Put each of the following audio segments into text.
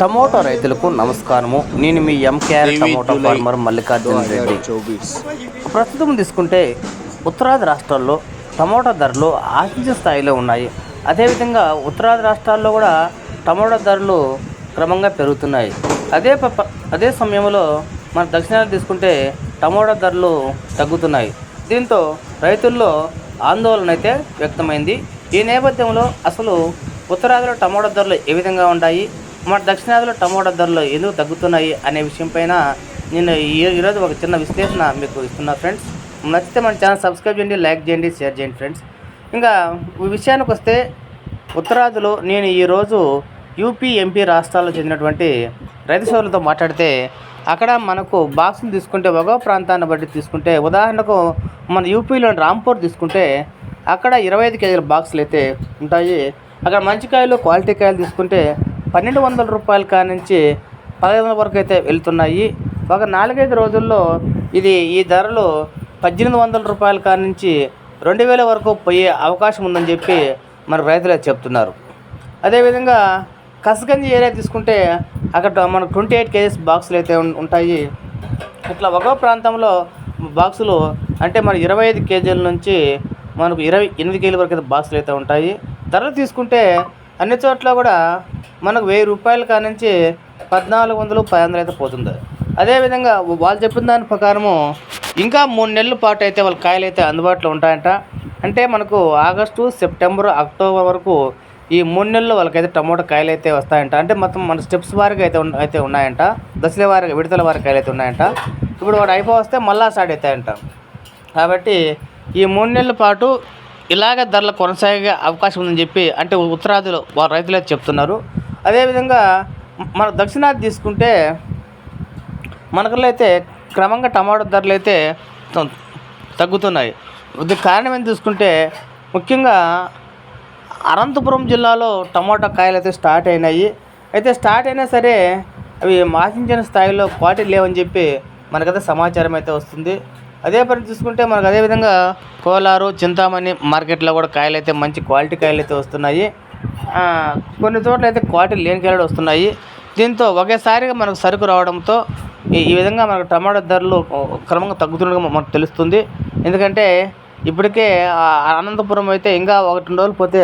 Tomato రైతులకు నమస్కారము. నేను మీ MKR tomato farmer Mallikarjuna Reddy. ప్రస్తుతం తీసుకుంటే ఉత్తరాది రాష్ట్రాల్లో టమోటా ధరలు ఆశించిన స్థాయిలో ఉన్నాయి. అదేవిధంగా ఉత్తరాది రాష్ట్రాల్లో కూడా టమోటా ధరలు క్రమంగా పెరుగుతున్నాయి. అదే ప- అదే సమయంలో మన దక్షిణాది తీసుకుంటే టమోటా ధరలు తగ్గుతున్నాయి. దీంతో రైతుల్లో ఆందోళన అయితే వ్యక్తమైంది. ఈ నేపథ్యంలో అసలు ఉత్తరాదిలో టమోటా ధరలు ఏ విధంగా ఉన్నాయి మన దక్షిణాదిలో టమోటా ధరలు ఎందుకు తగ్గుతున్నాయి అనే విషయంపైన నేను ఈ- ఈరోజు ఒక చిన్న విశ్లేషణ మీకు ఇస్తున్నా ఫ్రెండ్స్. నచ్చితే మన ఛానల్ సబ్స్క్రైబ్ చేయండి లైక్ చేయండి షేర్ చేయండి ఫ్రెండ్స్. ఇంకా విషయానికి వస్తే ఉత్తరాదిలో నేను ఈరోజు యూపీ ఎంపీ రాష్ట్రాల్లో చెందినటువంటి రైతు సోదరులతో మాట్లాడితే అక్కడ మనకు బాక్సులు తీసుకుంటే ఒక ప్రాంతాన్ని బట్టి తీసుకుంటే ఉదాహరణకు మన యూపీలోని రాంపూర్ తీసుకుంటే అక్కడ ఇరవై ఐదు కేజీల బాక్సులు అయితే ఉంటాయి. అక్కడ మంచి కాయలు క్వాలిటీ కాయలు తీసుకుంటే పన్నెండు వందల రూపాయల కానించి పదహైదు వందల వరకు అయితే వెళ్తున్నాయి. ఒక నాలుగైదు రోజుల్లో ఇది ఈ ధరలు పద్దెనిమిది వందల రూపాయల కానించి రెండు వేల వరకు పోయే అవకాశం ఉందని చెప్పి మన రైతులు అయితే చెప్తున్నారు. అదేవిధంగా కసగంజి ఏరియా తీసుకుంటే అక్కడ మన ట్వంటీ ఎయిట్ కేజీస్ బాక్సులు అయితే ఉంటాయి. ఇట్లా ఒక ప్రాంతంలో బాక్సులు అంటే మన ఇరవై ఐదు కేజీల నుంచి మనకు ఇరవై ఎనిమిది కేజీల వరకు అయితే బాక్సులు అయితే ఉంటాయి. ధరలు తీసుకుంటే అన్ని చోట్ల కూడా మనకు వెయ్యి రూపాయల కానించి పద్నాలుగు వందలు పది వందలు అయితే పోతుంది. అదేవిధంగా వాళ్ళు చెప్పిన దాని ప్రకారము ఇంకా మూడు నెలల పాటు అయితే వాళ్ళ కాయలు అయితే అందుబాటులో ఉంటాయంట. అంటే మనకు ఆగస్టు సెప్టెంబర్ అక్టోబర్ వరకు ఈ మూడు నెలల్లో వాళ్ళకైతే టమోటా కాయలు అయితే వస్తాయంట. అంటే మొత్తం మన స్టెప్స్ వారికి అయితే అయితే ఉన్నాయంట. దశల వారి విడతల వారి కాయలు అయితే ఉన్నాయంట. ఇప్పుడు వాడు అయిపో వస్తే మళ్ళా స్టార్ట్ అవుతాయంట. కాబట్టి ఈ మూడు నెలల పాటు ఇలాగ ధరలు కొనసాగే అవకాశం ఉందని చెప్పి అంటే ఉత్తరాదిలో వారు రైతులు అయితే చెప్తున్నారు. అదేవిధంగా మన దక్షిణాది తీసుకుంటే మనకల్లో అయితే క్రమంగా టమాటో ధరలు అయితే తగ్గుతున్నాయి. కారణం ఏం చూసుకుంటే ముఖ్యంగా అనంతపురం జిల్లాలో టమాటా కాయలు అయితే స్టార్ట్ అయినాయి. అయితే స్టార్ట్ అయినా సరే అవి ఆశించిన స్థాయిలో క్వాలిటీ లేవని చెప్పి మనకైతే సమాచారం అయితే వస్తుంది. అదే పని చూసుకుంటే మనకు అదేవిధంగా కోలారు చింతామణి మార్కెట్లో కూడా కాయలు అయితే మంచి క్వాలిటీ కాయలు అయితే వస్తున్నాయి. కొన్ని చోట్ల అయితే క్వాలిటీ లేని కాయలు వస్తున్నాయి. దీంతో ఒకేసారిగా మనకు సరుకు రావడంతో ఈ విధంగా మనకు టమాటా ధరలు క్రమంగా తగ్గుతుండగా మనకు తెలుస్తుంది. ఎందుకంటే ఇప్పటికే అనంతపురం అయితే ఇంకా ఒకటి రెండు రోజులు పోతే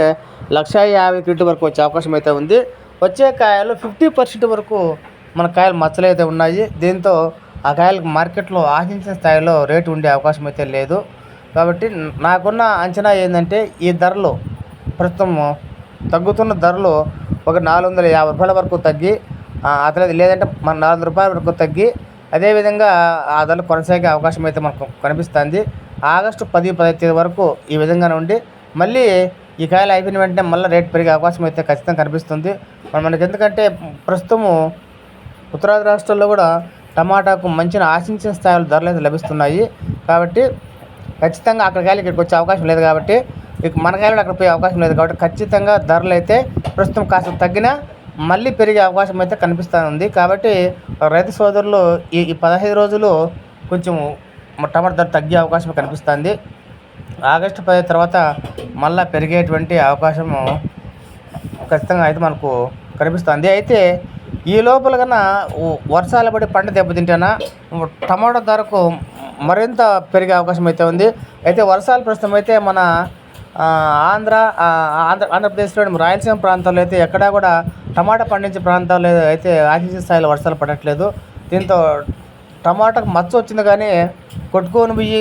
లక్ష యాభై ఫీట్ వరకు వచ్చే అవకాశం అయితే ఉంది. వచ్చే కాయలు ఫిఫ్టీ పర్సెంట్ వరకు మన కాయలు మచ్చలు అయితే ఉన్నాయి. దీంతో ఆ కాయలకు మార్కెట్లో ఆశించిన స్థాయిలో రేటు ఉండే అవకాశం అయితే లేదు. కాబట్టి నాకున్న అంచనా ఏంటంటే ఈ ధరలు ప్రస్తుతం తగ్గుతున్న ధరలు ఒక నాలుగు వందల యాభై రూపాయల వరకు తగ్గి ఆ, అతలేదు లేదంటే మన నాలుగు వందల రూపాయల వరకు తగ్గి అదేవిధంగా ఆ ధరలు కొనసాగే అవకాశం అయితే మనకు కనిపిస్తుంది. ఆగస్టు పది పదహైదు తేదీ వరకు ఈ విధంగానే ఉండి మళ్ళీ ఈ కాయలు అయిపోయిన వెంటనే మళ్ళీ రేట్ పెరిగే అవకాశం అయితే ఖచ్చితంగా కనిపిస్తుంది. మనకి ఎందుకంటే ప్రస్తుతము ఉత్తరాది రాష్ట్రాల్లో కూడా టమాటాకు మంచి ఆశించిన స్థాయిలో ధరలు అయితే లభిస్తున్నాయి. కాబట్టి ఖచ్చితంగా అక్కడ వెళ్ళి ఇక్కడికి వచ్చే అవకాశం లేదు కాబట్టి ఇక మన అక్కడ పోయే అవకాశం లేదు కాబట్టి ఖచ్చితంగా ధరలు అయితే ప్రస్తుతం కాస్త తగ్గినా మళ్ళీ పెరిగే అవకాశం అయితే కనిపిస్తూ ఉంది కాబట్టి రైతు సోదరులు ఈ ఈ పదహైదు రోజులు కొంచెం టమాటా ధర తగ్గే అవకాశం కనిపిస్తుంది. ఆగస్టు పది తర్వాత మళ్ళీ పెరిగేటువంటి అవకాశము ఖచ్చితంగా అయితే మనకు కనిపిస్తుంది. అయితే ఈ లోపల కన్నా వర్షాలు పడి పంట దెబ్బతింటేనా టమాటా ధరకు మరింత పెరిగే అవకాశం అయితే ఉంది. అయితే వర్షాలు ప్రస్తుతం అయితే మన ఆంధ్ర ఆంధ్ర ఆంధ్రప్రదేశ్లోని రాయలసీమ ప్రాంతాల్లో అయితే ఎక్కడా కూడా టమాటా పండించే ప్రాంతాల్లో అయితే ఆశించిన స్థాయిలో వర్షాలు పడట్లేదు. దీంతో టమాటాకు మచ్చ వచ్చింది కానీ కొట్టుకొని పోయి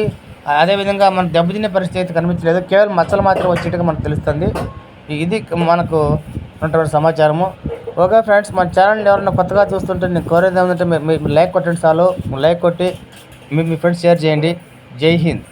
అదేవిధంగా మనం దెబ్బతినే పరిస్థితి అయితే కనిపించలేదు. కేవలం మచ్చలు మాత్రం వచ్చేట్టుగా మనకు తెలుస్తుంది. ఇది మనకు ఉన్నటువంటి సమాచారము. ఓకే ఫ్రెండ్స్ మన ఛానల్ ఎవరైనా కొత్తగా చూస్తుంటే నేను కోరేది ఏమంటే మీరు లైక్ కొట్టండి చాలు. లైక్ కొట్టి మీ మీ ఫ్రెండ్స్ షేర్ చేయండి. జై హింద్.